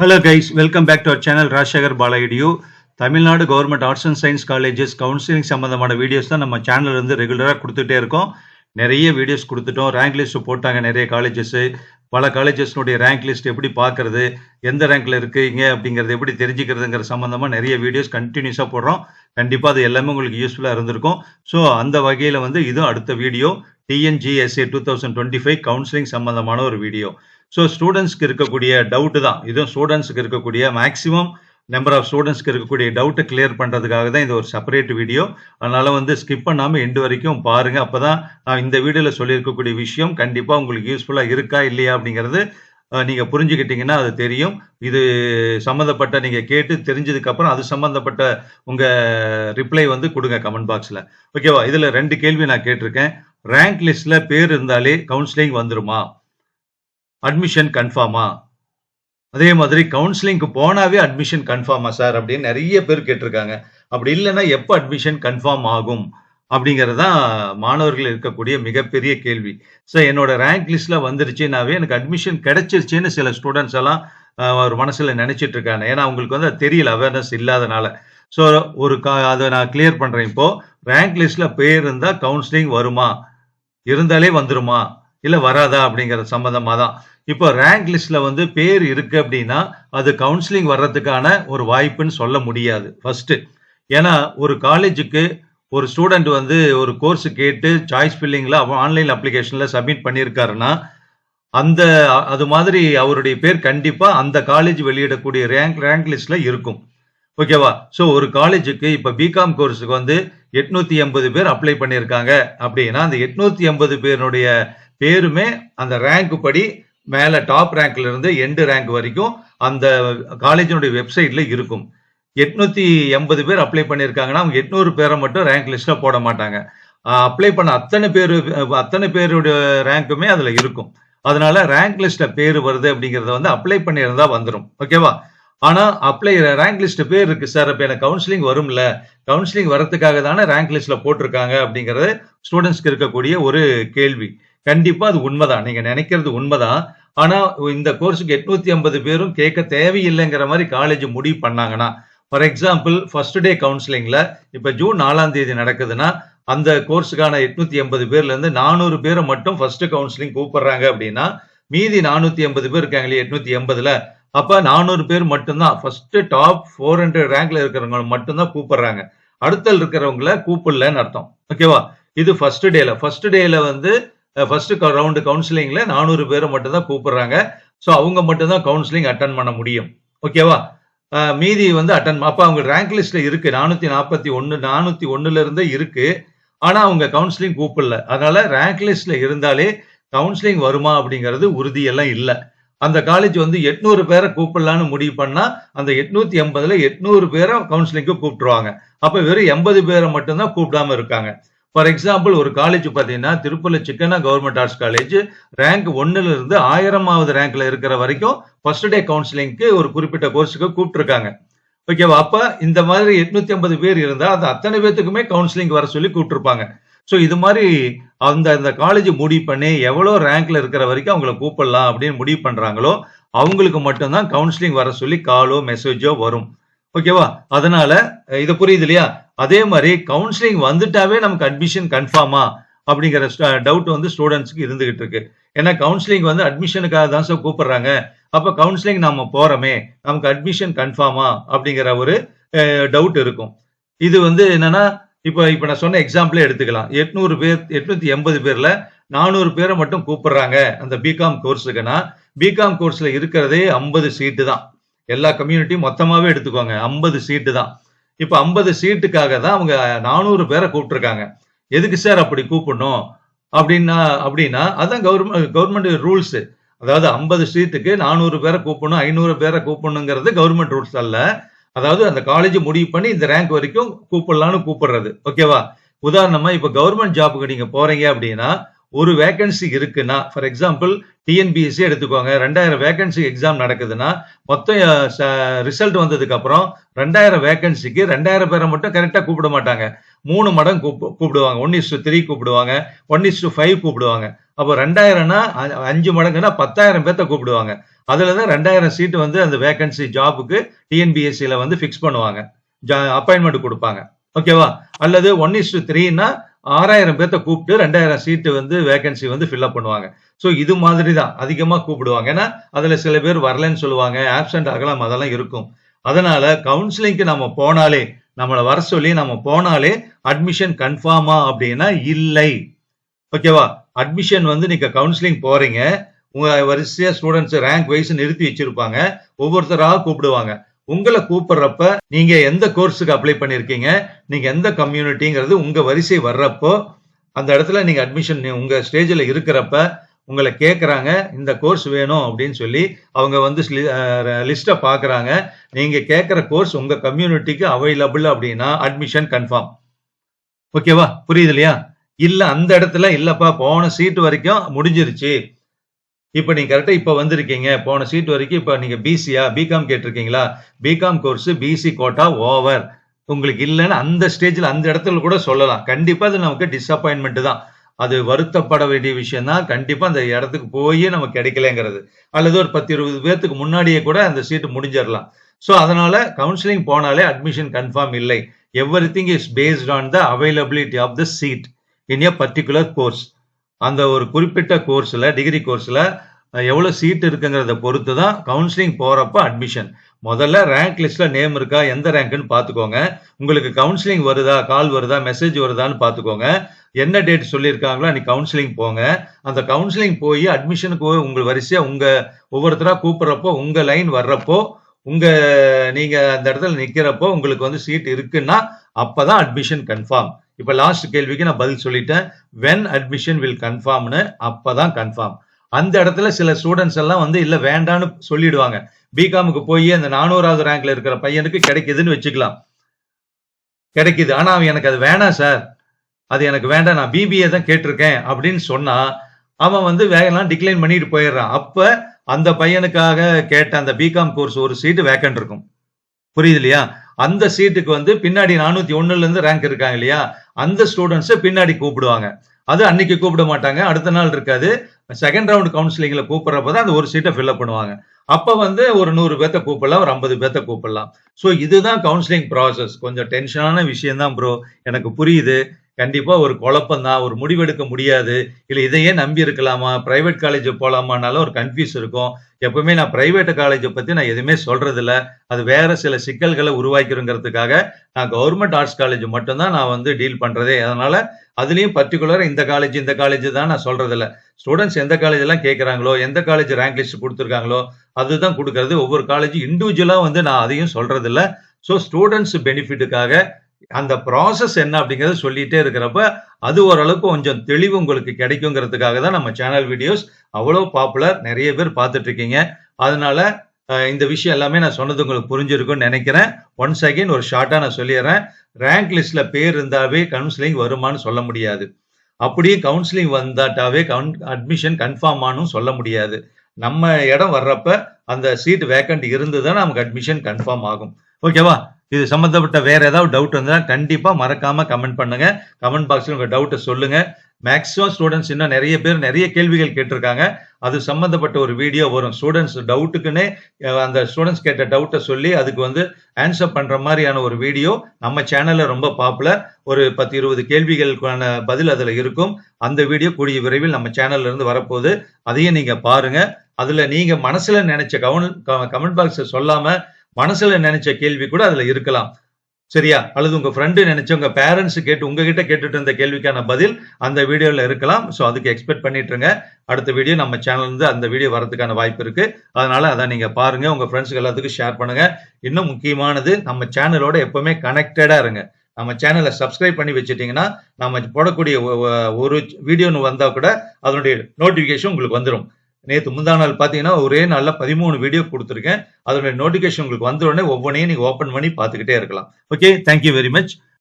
Hello guys welcome back to our channel Rajasekar பாலாயிடியூ Tamil Nadu government arts and science colleges counselling சம்மந்தமான videos தான் நம்ம channel இருந்து ரெகுலராக கொடுத்துட்டே இருக்கோம். நிறைய வீடியோஸ் கொடுத்துட்டோம். ரேங்க் லிஸ்ட் போட்டாங்க நிறைய காலேஜஸ் பல காலேஜஸ்னுடைய ரேங்க் லிஸ்ட் எப்படி பார்க்கறது எந்த ரேங்க்ல இருக்கீங்க அப்படிங்கிறது எப்படி தெரிஞ்சுக்கிறதுங்கிற சம்மந்தமாக நிறைய வீடியோஸ் கண்டினியூஸாக போடுறோம். கண்டிப்பாக அது எல்லாமே உங்களுக்கு யூஸ்ஃபுல்லாக இருந்திருக்கும். ஸோ அந்த வகையில் வந்து இதுவும் அடுத்த video TNGASA two thousand twenty five counselling சம்மந்தமான ஒரு வீடியோ ஸோ ஸ்டூடெண்ட்ஸ்க்கு இருக்கக்கூடிய டவுட்டு தான். இதுவும் ஸ்டூடெண்ட்ஸ்க்கு இருக்கக்கூடிய மேக்ஸிமம் நம்பர் ஆஃப் ஸ்டூடெண்ட்ஸ்க்கு இருக்கக்கூடிய டவுட்டை கிளியர் பண்ணுறதுக்காக தான் இது ஒரு செப்பரேட் வீடியோ அதனால் வந்து ஸ்கிப் பண்ணாமல் எண்டு வரைக்கும் பாருங்கள் அப்போ தான் நான் இந்த வீடியோவில் சொல்லியிருக்கக்கூடிய விஷயம் கண்டிப்பாக உங்களுக்கு யூஸ்ஃபுல்லாக இருக்கா இல்லையா அப்படிங்கிறது நீங்கள் புரிஞ்சுக்கிட்டீங்கன்னா அது தெரியும். இது சம்மந்தப்பட்ட நீங்கள் கேட்டு தெரிஞ்சதுக்கப்புறம் அது சம்மந்தப்பட்ட உங்கள் ரிப்ளை வந்து கொடுங்க கமெண்ட் பாக்ஸில் ஓகேவா இதில் ரெண்டு கேள்வி நான் கேட்டிருக்கேன். ரேங்க் லிஸ்ட்டில் பேர் இருந்தாலே கவுன்சிலிங் வந்துருமா? அட்மிஷன் கன்ஃபார்மா அதே மாதிரி கவுன்சிலிங்க்கு போனாவே அட்மிஷன் கன்ஃபார்மா சார் அப்படின்னு நிறைய பேர் கேட்டிருக்காங்க. அப்படி இல்லைன்னா எப்போ அட்மிஷன் கன்ஃபார்ம் ஆகும்? அப்படிங்கிறது தான் மாணவர்கள் இருக்கக்கூடிய மிகப்பெரிய கேள்வி. சார் என்னோட ரேங்க் லிஸ்ட்ல வந்துருச்சுனாவே எனக்கு அட்மிஷன் கிடைச்சிருச்சுன்னு சில ஸ்டூடெண்ட்ஸ் எல்லாம் ஒரு மனசுல நினைச்சிட்டு இருக்காங்க. ஏன்னா அவங்களுக்கு வந்து அது தெரியல அவேர்னஸ் இல்லாதனால. ஸோ ஒரு கா அதை நான் கிளியர் பண்றேன். இப்போ ரேங்க் லிஸ்ட்ல பேர் இருந்தா கவுன்சிலிங் வருமா? இருந்தாலே வந்துருமா? இல்ல வராதா அப்படிங்கிற சம்பந்தமா தான். இப்போ ரேங்க் லிஸ்ட்ல வந்து பேர் இருக்கு அப்படின்னா அது கவுன்சிலிங் வர்றதுக்கான ஒரு வாய்ப்புன்னு சொல்ல முடியாது. ஃபர்ஸ்ட் ஏன்னா ஒரு காலேஜுக்கு ஒரு ஸ்டூடெண்ட் வந்து ஒரு கோர்ஸ் கேட்டு சாய்ஸ் ஃபில்லிங்ல ஆன்லைன் அப்ளிகேஷனில் சப்மிட் பண்ணியிருக்காருன்னா அந்த அது மாதிரி அவருடைய பேர் கண்டிப்பாக அந்த காலேஜ் வெளியிடக்கூடிய ரேங்க் ரேங்க் லிஸ்ட்ல இருக்கும். ஓகேவா ஸோ ஒரு காலேஜுக்கு இப்போ பிகாம் கோர்ஸுக்கு வந்து எட்நூத்தி எண்பது பேர் அப்ளை பண்ணியிருக்காங்க அப்படின்னா அந்த எட்நூத்தி எண்பது பேருடைய பேருமே அந்த ரேங்க் படி மேலே டாப் ரேங்க்ல இருந்து எண்டு ரேங்க் வரைக்கும் அந்த காலேஜினுடைய வெப்சைட்ல இருக்கும். எட்நூத்தி எண்பது பேர் அப்ளை பண்ணியிருக்காங்கன்னா அவங்க எட்நூறு பேரை மட்டும் ரேங்க் லிஸ்ட்ல போட மாட்டாங்க. அப்ளை பண்ண அத்தனை பேர் அத்தனை பேருடைய ரேங்க்குமே அதுல இருக்கும். அதனால ரேங்க் லிஸ்ட்ல பேர் வருது அப்படிங்கறத வந்து அப்ளை பண்ணியிருந்தா வந்துடும் ஓகேவா ஆனா அப்ளை ரேங்க் லிஸ்ட் பேர் இருக்கு சார் இப்ப எனக்கு கவுன்சிலிங் வரும்ல? கவுன்சிலிங் வரதுக்காக தானே ரேங்க் லிஸ்ட்ல போட்டிருக்காங்க அப்படிங்கறது ஸ்டூடெண்ட்ஸ்க்கு இருக்கக்கூடிய ஒரு கேள்வி. கண்டிப்பா அது உண்மைதான். நீங்க நினைக்கிறது உண்மைதான் ஆனா இந்த கோர்ஸுக்கு எட்நூத்தி ஐம்பது பேரும் கேட்க தேவையில்லைங்கிற மாதிரி காலேஜ் முடிவு பண்ணாங்கன்னா ஃபார் எக்ஸாம்பிள் ஃபர்ஸ்ட் டே கவுன்சிலிங்ல இப்ப ஜூன் நாலாம் தேதி நடக்குதுன்னா அந்த கோர்ஸுக்கான எட்நூத்தி எண்பது பேர்ல இருந்து நானூறு பேரை மட்டும் ஃபர்ஸ்ட் கவுன்சிலிங் கூப்பிடுறாங்க அப்படின்னா மீதி நானூத்தி எண்பது பேர் இருக்காங்களே எட்நூத்தி எண்பதுல அப்ப நானூறு பேர் மட்டும்தான் ஃபர்ஸ்ட் டாப் ஃபோர் ஹண்ட்ரட் ரேங்க்ல இருக்கிறவங்க மட்டும்தான் கூப்பிடுறாங்க. அடுத்தல் இருக்கிறவங்கள கூப்பிடலன்னு அர்த்தம். ஓகேவா இது ஃபர்ஸ்ட் டேல ஃபர்ஸ்ட் டேல வந்து ஃபர்ஸ்ட் ரவுண்டு கவுன்சிலிங்ல நானூறு பேரை மட்டும்தான் கூப்பிடுறாங்க. ஸோ அவங்க மட்டும்தான் கவுன்சிலிங் அட்டன் பண்ண முடியும். ஓகேவா மீதி வந்து அட்டன் அப்போ அவங்க ரேங்க் லிஸ்ட்ல இருக்கு. நானூத்தி நாற்பத்தி ஒன்று நானூத்தி ஒண்ணுல இருந்தே இருக்கு. ஆனா அவங்க கவுன்சிலிங் கூப்பிடல. அதனால ரேங்க் லிஸ்ட்ல இருந்தாலே கவுன்சிலிங் வருமா அப்படிங்கிறது உறுதியெல்லாம் இல்லை. அந்த காலேஜ் வந்து எட்நூறு பேரை கூப்பிடலான்னு முடிவு பண்ணா அந்த எட்நூத்தி எண்பதுல எட்நூறு பேரை கவுன்சிலிங்க்கு கூப்பிட்டுருவாங்க. அப்ப வெறும் எண்பது பேரை மட்டும்தான் கூப்பிடாம இருக்காங்க. ஃபார் எக்ஸாம்பிள் ஒரு காலேஜ் பார்த்தீங்கன்னா திருப்பூர்ல சிக்கனா கவர்மெண்ட் ஆர்ட்ஸ் காலேஜ் ரேங்க் ஒன்னுல இருந்து ஆயிரமாவது ரேங்க்ல இருக்கிற வரைக்கும் ஃபர்ஸ்ட் டே கவுன்சிலிங்க்கு ஒரு குறிப்பிட்ட கோர்ஸுக்கு கூப்பிட்டுருக்காங்க. ஓகேவா அப்ப இந்த மாதிரி எட்நூத்தி ஐம்பது பேர் இருந்தா அது அத்தனை பேத்துக்குமே கவுன்சிலிங் வர சொல்லி கூப்பிட்டுருப்பாங்க. ஸோ இது மாதிரி அந்த அந்த காலேஜ் முடிவு பண்ணி எவ்வளோ ரேங்க்ல இருக்கிற வரைக்கும் அவங்கள கூப்பிடலாம் அப்படின்னு முடிவு பண்றாங்களோ அவங்களுக்கு மட்டும்தான் கவுன்சிலிங் வர சொல்லி காலோ மெசேஜோ வரும். ஓகேவா அதனால இது புரியுது இல்லையா? அதே மாதிரி கவுன்சிலிங் வந்துட்டாவே நமக்கு அட்மிஷன் கன்ஃபார்மா அப்படிங்கிற டவுட் வந்து ஸ்டூடெண்ட்ஸ்க்கு இருந்துகிட்டு இருக்கு. ஏன்னா கவுன்சிலிங் வந்து அட்மிஷனுக்காக தான் சார் கூப்பிடுறாங்க. அப்ப கவுன்சிலிங் நாம போறோமே. நமக்கு அட்மிஷன் கன்ஃபார்மா அப்படிங்கிற ஒரு டவுட் இருக்கும். இது வந்து என்னன்னா இப்போ இப்போ நான் சொன்ன எக்ஸாம்பிளே எடுத்துக்கலாம். எட்நூறு பேர் எட்நூத்தி எண்பது பேர்ல நானூறு பேரை மட்டும் கூப்பிடுறாங்க அந்த பிகாம் கோர்ஸுக்குன்னா பிகாம் கோர்ஸ்ல இருக்கிறதே ஐம்பது சீட்டு தான். எல்லா கம்யூனிட்டியும் மொத்தமாகவே எடுத்துக்கோங்க. ஐம்பது சீட்டு தான். இப்போ ஐம்பது சீட்டுக்காக தான் அவங்க நானூறு பேரை கூப்பிட்டுருக்காங்க. எதுக்கு சார் அப்படி கூப்பிடணும்? அப்படின்னா அப்படின்னா அதான் கவர்மெண்ட் கவர்மெண்ட் ரூல்ஸு அதாவது ஐம்பது சீட்டுக்கு நானூறு பேரை கூப்பிடணும் ஐநூறு பேரை கூப்பிடணுங்கிறது கவர்மெண்ட் ரூல்ஸ் அல்ல. அதாவது அந்த காலேஜ் முடிவு பண்ணி இந்த ரேங்க் வரைக்கும் கூப்பிடலான்னு கூப்பிடுறது. ஓகேவா உதாரணமா இப்ப கவர்மெண்ட் ஜாபுக்கு நீங்க போறீங்க அப்படின்னா ஒரு வேகன்சி இருக்குன்னா ஃபார் எக்ஸாம்பிள் டிஎன்பிஎஸ்சி எடுத்துக்கோங்க ரெண்டாயிரம் வேகன்சி எக்ஸாம் நடக்குதுன்னா மொத்தம் ரிசல்ட் வந்ததுக்கு அப்புறம் ரெண்டாயிரம் வேகன்சிக்கு ரெண்டாயிரம் பேரை மட்டும் கரெக்டாக கூப்பிட மாட்டாங்க. மூணு மடங்கு கூப்பி கூப்பிடுவாங்க. ஒன் இஸ் த்ரீ கூப்பிடுவாங்க. ஒன் இஸ் ஃபைவ் கூப்பிடுவாங்க. அப்போ ரெண்டாயிரம்னா அ- அஞ்சு மடங்குனா பத்தாயிரம் பேர்த்த கூப்பிடுவாங்க. அதில் தான் ரெண்டாயிரம் சீட்டு வந்து அந்த வேகன்சி ஜாபுக்கு டிஎன்பிஎஸ்சியில் வந்து ஃபிக்ஸ் பண்ணுவாங்க. அப்பாயின்மெண்ட் கொடுப்பாங்க. ஓகேவா அல்லது ஒன் இஸ் த்ரீனா ஆறாயிரம் பேர்த்த கூப்பிட்டு ரெண்டாயிரம் சீட்டு வந்து வேகன்சி வந்து ஃபில்அப் பண்ணுவாங்க. ஸோ இது மாதிரி தான் அதிகமாக கூப்பிடுவாங்க. ஏன்னா அதில் சில பேர் வரலன்னு சொல்லுவாங்க. ஆப்சென்ட் ஆகலாம் அதெல்லாம் இருக்கும். அதனால கவுன்சிலிங்க்கு நம்ம போனாலே நம்மளை வர சொல்லி நம்ம போனாலே அட்மிஷன் கன்ஃபார்மா அப்படின்னா இல்லை. ஓகேவா அட்மிஷன் வந்து நீங்க கவுன்சிலிங் போறீங்க. உங்க வரிசையா ஸ்டூடெண்ட்ஸ் ரேங்க் வைஸ் நிறுத்தி வச்சிருப்பாங்க. ஒவ்வொருத்தராக கூப்பிடுவாங்க. உங்களை கூப்பிடுறப்ப நீங்க எந்த கோர்ஸுக்கு அப்ளை பண்ணிருக்கீங்க நீங்க எந்த கம்யூனிட்டிங்கிறது உங்க வரிசை வர்றப்போ அந்த இடத்துல நீங்க அட்மிஷன் உங்க ஸ்டேஜில் இருக்கிறப்ப உங்களை கேட்குறாங்க இந்த கோர்ஸ் வேணும் அப்படின்னு சொல்லி அவங்க வந்து லிஸ்ட்டை பார்க்குறாங்க நீங்கள் கேட்குற கோர்ஸ் உங்கள் கம்யூனிட்டிக்கு அவைலபிள் அப்படின்னா அட்மிஷன் கன்ஃபார்ம் ஓகேவா புரியுது இல்லையா? இல்லை அந்த இடத்துல இல்லைப்பா போன சீட்டு வரைக்கும் முடிஞ்சிருச்சு. இப்போ நீங்கள் கரெக்டாக இப்போ வந்திருக்கீங்க. போன சீட் வரைக்கும் இப்போ நீங்கள் பிசியா பிகாம் கேட்டிருக்கீங்களா? BCom course BC quota over உங்களுக்கு இல்லைன்னு அந்த ஸ்டேஜில் அந்த இடத்துல கூட சொல்லலாம். கண்டிப்பாக அது நமக்கு டிஸப்பாயின்மெண்ட் தான். அது வருத்தப்பட வேண்டிய விஷயம் தான். கண்டிப்பாக அந்த இடத்துக்கு போய் நமக்கு கிடைக்கலங்கிறது. அல்லது ஒரு பத்து இருபது பேர்த்துக்கு முன்னாடியே கூட அந்த சீட்டு முடிஞ்சிடலாம். ஸோ அதனால கவுன்சிலிங் போனாலே அட்மிஷன் கன்ஃபார்ம் இல்லை. Everything is based on the availability of the seat in a particular course அந்த ஒரு குறிப்பிட்ட கோர்ஸில் டிகிரி கோர்ஸில் எவ்வளோ சீட் இருக்குங்கிறத பொறுத்து தான் கவுன்சிலிங் போகிறப்ப அட்மிஷன் முதல்ல ரேங்க் லிஸ்ட்டில் நேம் இருக்கா எந்த ரேங்க்னு பார்த்துக்கோங்க உங்களுக்கு கவுன்சிலிங் வருதா கால் வருதா மெசேஜ் வருதான்னு பார்த்துக்கோங்க என்ன டேட் சொல்லியிருக்காங்களோ அன்றைக்கி கவுன்சிலிங் போங்க. அந்த கவுன்சிலிங் போய் அட்மிஷனுக்கு உங்கள் வரிசையாக உங்கள் ஒவ்வொருத்தராக கூப்பிட்றப்போ உங்கள் லைன் வர்றப்போ உங்கள் நீங்கள் அந்த இடத்துல நிற்கிறப்போ உங்களுக்கு வந்து சீட் இருக்குன்னா அப்போ தான் அட்மிஷன் கன்ஃபார்ம் இப்ப லாஸ்ட் கேள்விக்கு நான் பதில் சொல்லிட்டேன். வென் அட்மிஷன் வில் கன்ஃபார்ம்னு அப்பதான் கன்ஃபார்ம் அந்த இடத்துல சில ஸ்டூடெண்ட்ஸ் எல்லாம் வந்து இல்ல வேண்டான்னு சொல்லிடுவாங்க. பிகாமுக்கு போய் அந்த நானூறாவது ரேங்க்ல இருக்கிற பையனுக்கு கிடைக்குதுன்னு வச்சுக்கலாம். கிடைக்குது. ஆனா அவன் எனக்கு அது வேணாம் சார் அது எனக்கு வேண்டாம். நான் பிபிஏ தான் கேட்டிருக்கேன் அப்படின்னு சொன்னா அவன் வந்து வேகலாம் டிக்ளைன் பண்ணிட்டு போயிடுறான். அப்ப அந்த பையனுக்காக கேட்ட அந்த பிகாம் கோர்ஸ் ஒரு சீட்டு வேக்கண்ட் இருக்கும். புரியுது இல்லையா? அந்த சீட்டுக்கு வந்து பின்னாடி நானூத்தி ஒண்ணுல இருந்து ரேங்க் இருக்காங்க இல்லையா? அந்த ஸ்டூடெண்ட்ஸை பின்னாடி கூப்பிடுவாங்க. அது அன்னைக்கு கூப்பிட மாட்டாங்க. அடுத்த நாள் இருக்காது. செகண்ட் ரவுண்ட் கவுன்சிலிங்ல கூப்பிடுறப்ப தான் அந்த ஒரு சீட்டை ஃபில்அப் பண்ணுவாங்க. அப்ப வந்து ஒரு நூறு பேர்த்த கூப்பிடலாம். ஒரு ஐம்பது பேர்த்த கூப்பிடலாம். ஸோ இதுதான் கவுன்சிலிங் ப்ராசஸ் கொஞ்சம் டென்ஷனான விஷயம் தான் ப்ரோ எனக்கு புரியுது. கண்டிப்பா ஒரு குழப்பம் தான் ஒரு முடிவெடுக்க முடியாது. இல்லை இதையே நம்பி இருக்கலாமா? பிரைவேட் காலேஜ் போலாமானாலும் ஒரு கன்ஃபியூஸ் இருக்கும். எப்பவுமே நான் பிரைவேட் காலேஜை பத்தி நான் எதுவுமே சொல்றது இல்லை அது வேற சில சிக்கல்களை உருவாக்கிருங்கிறதுக்காக நான் கவர்மெண்ட் ஆர்ட்ஸ் காலேஜ் மட்டும்தான் நான் வந்து டீல் பண்றதே. அதனால அதுலயும் பர்டிகுலரா இந்த காலேஜ் இந்த காலேஜ் தான் நான் சொல்றது இல்ல ஸ்டூடெண்ட்ஸ் எந்த காலேஜ் எல்லாம் கேட்கறாங்களோ எந்த காலேஜ் ரேங்க் லிஸ்ட் கொடுத்துருக்காங்களோ அதுதான் கொடுக்கறது. ஒவ்வொரு காலேஜ் இண்டிவிஜுவலா வந்து நான் அதையும் சொல்றது ஸோ ஸ்டூடெண்ட்ஸ் பெனிஃபிட்டுக்காக அந்த ப்ராசஸ் என்ன அப்படிங்கறத சொல்லிட்டே இருக்கிறப்ப அது ஓரளவுக்கு கொஞ்சம் தெளிவு உங்களுக்கு கிடைக்குங்கிறதுக்காக தான் நம்ம சேனல் வீடியோஸ் அவ்வளோ பாப்புலர் நிறைய பேர் பார்த்துட்டு இருக்கீங்க அதனால அஹ், இந்த விஷயம் எல்லாமே நான் சொன்னது உங்களுக்கு புரிஞ்சிருக்கும்னு நினைக்கிறேன். ஒன்ஸ் அகைன் ஒரு ஷார்ட்டா நான் சொல்லிடுறேன். ரேங்க் லிஸ்ட்ல பேர் இருந்தாவே கவுன்சிலிங் வருமான்னு சொல்ல முடியாது. அப்படியே கவுன்சிலிங் வந்தாட்டாவே கவுன் அட்மிஷன் கன்ஃபார்ம் ஆனும் சொல்ல முடியாது. நம்ம இடம் வர்றப்ப அந்த சீட் வேக்கண்ட் இருந்துதான் நமக்கு அட்மிஷன் கன்ஃபார்ம் ஆகும். ஓகேவா இது சம்பந்தப்பட்ட வேற ஏதாவது டவுட் இருந்தா கண்டிப்பா மறக்காம கமெண்ட் பண்ணுங்க. கமெண்ட் பாக்ஸ்ல உங்க டவுட்டை சொல்லுங்க. மேக்ஸிமம் ஸ்டூடெண்ட்ஸ் இன்னும் நிறைய பேர் நிறைய கேள்விகள் கேட்டிருக்காங்க. அது சம்பந்தப்பட்ட ஒரு வீடியோ வரும். ஸ்டூடெண்ட்ஸ் டவுட்டுக்குன்னே அந்த ஸ்டூடெண்ட்ஸ் கேட்ட டவுட்டை சொல்லி அதுக்கு வந்து ஆன்சர் பண்ற மாதிரியான ஒரு வீடியோ நம்ம சேனல்ல ரொம்ப பாப்புலர் ஒரு பத்து இருபது கேள்விகளுக்கான பதில் அதுல இருக்கும். அந்த வீடியோ கூடிய விரைவில் நம்ம சேனல்ல இருந்து வரப்போகுது. அதையும் நீங்க பாருங்க. அதுல நீங்க மனசுல நினைச்ச கவன் கமெண்ட் பாக்ஸ் சொல்லாம மனசுல நினைச்ச கேள்வி கூட அதுல இருக்கலாம். சரியா? அல்லது உங்க ஃப்ரெண்டு நினைச்ச உங்க பேரண்ட்ஸ் கேட்டு உங்ககிட்ட கேட்டுட்டு இருந்த கேள்விக்கான பதில் அந்த வீடியோல இருக்கலாம். ஸோ அதுக்கு எக்ஸ்பெக்ட் பண்ணிட்டு இருங்க அடுத்த வீடியோ நம்ம சேனல் இருந்து அந்த வீடியோ வரதுக்கான வாய்ப்பு இருக்கு. அதனால அதை நீங்க பாருங்க. உங்க ஃப்ரெண்ட்ஸுக்கு எல்லாத்துக்கும் ஷேர் பண்ணுங்க. இன்னும் முக்கியமானது நம்ம சேனலோட எப்பவுமே கனெக்டடா இருங்க. நம்ம சேனலை சப்ஸ்கிரைப் பண்ணி வச்சுட்டீங்கன்னா நம்ம போடக்கூடிய ஒரு வீடியோன்னு வந்தா கூட அதனுடைய நோட்டிபிகேஷன் உங்களுக்கு வந்துடும் நேற்று முந்தா நாள் பார்த்தீங்கன்னா ஒரே நாளில் பதிமூணு வீடியோ கொடுத்துருக்கேன். அதனுடைய நோட்டிஃபிகேஷன் உங்களுக்கு வந்த உடனே ஒவ்வொன்றையும் நீங்கள் ஓப்பன் பண்ணி பார்த்துக்கிட்டே இருக்கலாம். Okay thank you very much